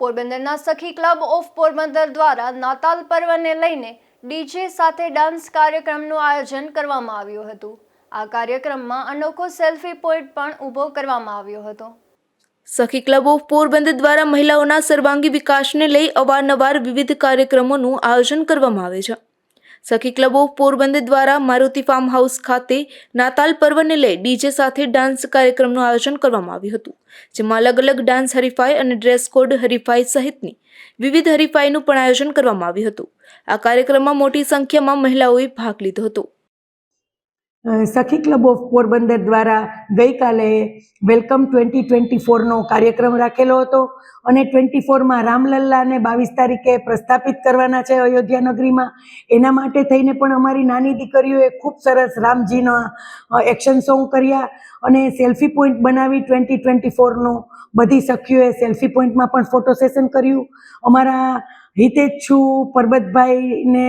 પોરબંદરના સખી club of Porbandar દ્વારા નાતાલ પર્વને લઈને ડીજે સાથે ડાન્સ કાર્યક્રમનું આયોજન કરવામાં આવ્યું હતું. આ કાર્યક્રમમાં અનોખો સેલ્ફી પોઈન્ટ પણ ઊભો કરવામાં આવ્યો હતો. સખી ક્લબ ઓફ પોરબંદર દ્વારા મહિલાઓના સર્વાંગી વિકાસને લઈ અવારનવાર વિવિધ કાર્યક્રમોનું આયોજન કરવામાં આવે છે. સખી ક્લબ ઓફ પોરબંદર દ્વારા મારુતિ ફાર્મ હાઉસ ખાતે નાતાલ પર્વને લઈ ડીજે સાથે ડાન્સ કાર્યક્રમનું આયોજન કરવામાં આવ્યું હતું, જેમાં અલગ અલગ ડાન્સ હરીફાઈ અને ડ્રેસ કોડ હરીફાઈ સહિતની વિવિધ હરીફાઈનું પણ આયોજન કરવામાં આવ્યું હતું. આ કાર્યક્રમમાં મોટી સંખ્યામાં મહિલાઓએ ભાગ લીધો હતો. સખી ક્લબ ઓફ પોરબંદર દ્વારા ગઈકાલે વેલકમ ટ્વેન્ટી ટ્વેન્ટી ફોરનો કાર્યક્રમ રાખેલો હતો અને ટ્વેન્ટી ફોરમાં રામલલ્લાને બાવીસ તારીખે પ્રસ્થાપિત કરવાના છે અયોધ્યા નગરીમાં. એના માટે થઈને પણ અમારી નાની દીકરીઓએ ખૂબ સરસ રામજીના એક્શન સોંગ કર્યા અને સેલ્ફી પોઈન્ટ બનાવી ટ્વેન્ટી ટ્વેન્ટી ફોરનો બધી સખીઓએ સેલ્ફી પોઈન્ટમાં પણ ફોટો સેશન કર્યું. અમારા હિતેચ્છુ પરબતભાઈને,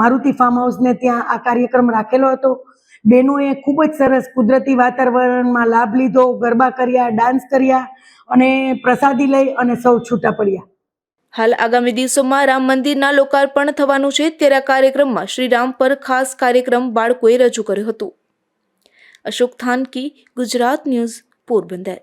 મારુતિ ફાર્મ હાઉસને ત્યાં આ કાર્યક્રમ રાખેલો હતો. બહેનોએ ખૂબ જ સરસ કુદરતી વાતાવરણમાં લાભ લીધો, ગરબા કર્યા, ડાન્સ કર્યા અને પ્રસાદી લઈ અને સૌ છૂટા પડ્યા. હાલ આગામી દિવસોમાં રામ મંદિરના લોકાર્પણ થવાનું છે ત્યારે આ કાર્યક્રમમાં શ્રીરામ પર ખાસ કાર્યક્રમ બાળકોએ રજૂ કર્યો હતો. અશોક થાનકી, ગુજરાત ન્યૂઝ, પોરબંદર.